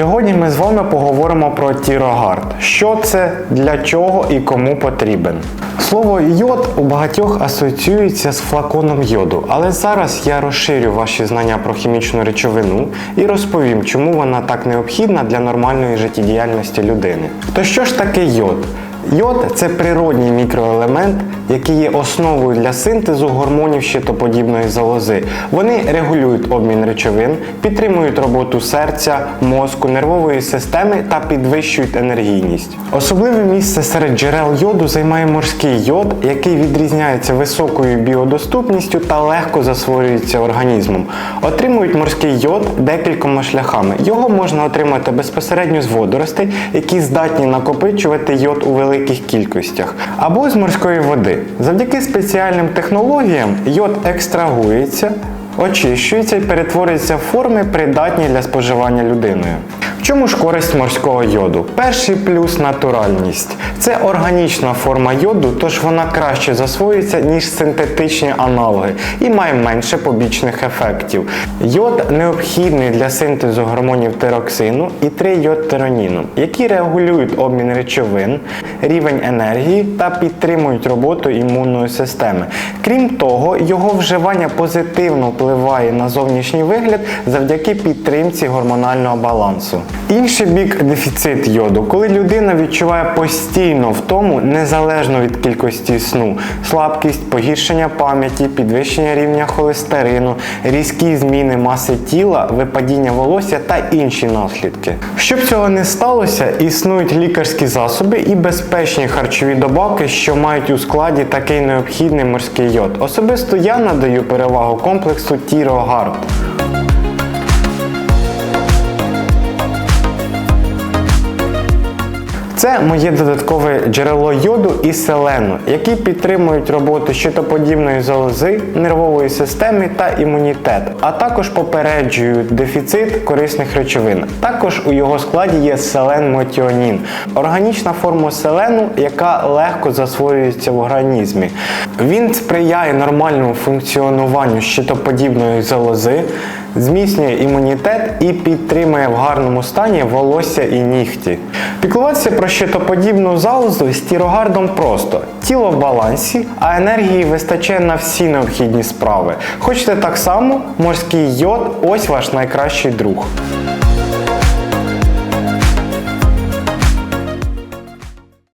Сьогодні ми з вами поговоримо про тірогард. Що це, для чого і кому потрібен. Слово йод у багатьох асоціюється з флаконом йоду, але зараз я розширю ваші знання про хімічну речовину і розповім, чому вона так необхідна для нормальної життєдіяльності людини. То що ж таке йод? Йод це природній мікроелемент, який є основою для синтезу гормонів щитоподібної залози. Вони регулюють обмін речовин, підтримують роботу серця, мозку, нервової системи та підвищують енергійність. Особливе місце серед джерел йоду займає морський йод, який відрізняється високою біодоступністю та легко засвоюється організмом. Отримують морський йод декількома шляхами. Його можна отримати безпосередньо з водоростей, які здатні накопичувати йод у великих кількостях, або з морської води. Завдяки спеціальним технологіям йод екстрагується, очищується і перетворюється в форми, придатні для споживання людиною. Чому ж користь морського йоду? Перший плюс натуральність. Це органічна форма йоду, тож вона краще засвоюється, ніж синтетичні аналоги і має менше побічних ефектів. Йод необхідний для синтезу гормонів тироксину і 3-йод-тироніну, які регулюють обмін речовин, рівень енергії та підтримують роботу імунної системи. Крім того, його вживання позитивно впливає на зовнішній вигляд завдяки підтримці гормонального балансу. Інший бік дефіцит йоду, коли людина відчуває постійно втому незалежно від кількості сну, слабкість, погіршення пам'яті, підвищення рівня холестерину, різкі зміни маси тіла, випадіння волосся та інші наслідки. Щоб цього не сталося, існують лікарські засоби і безпечні харчові добавки, що мають у складі такий необхідний морський йод. Особисто я надаю перевагу комплексу Тірогард. Це моє додаткове джерело йоду і селену, які підтримують роботу щитоподібної залози, нервової системи та імунітет, а також попереджують дефіцит корисних речовин. Також у його складі є селен мотіонін, органічна форма селену, яка легко засвоюється в організмі. Він сприяє нормальному функціонуванню щитоподібної залози, зміцнює імунітет і підтримує в гарному стані волосся і нігті. Піклуватися про щитоподібну залозу з тірогардом просто. Тіло в балансі, а енергії вистачає на всі необхідні справи. Хочете так само? Морський йод ось ваш найкращий друг.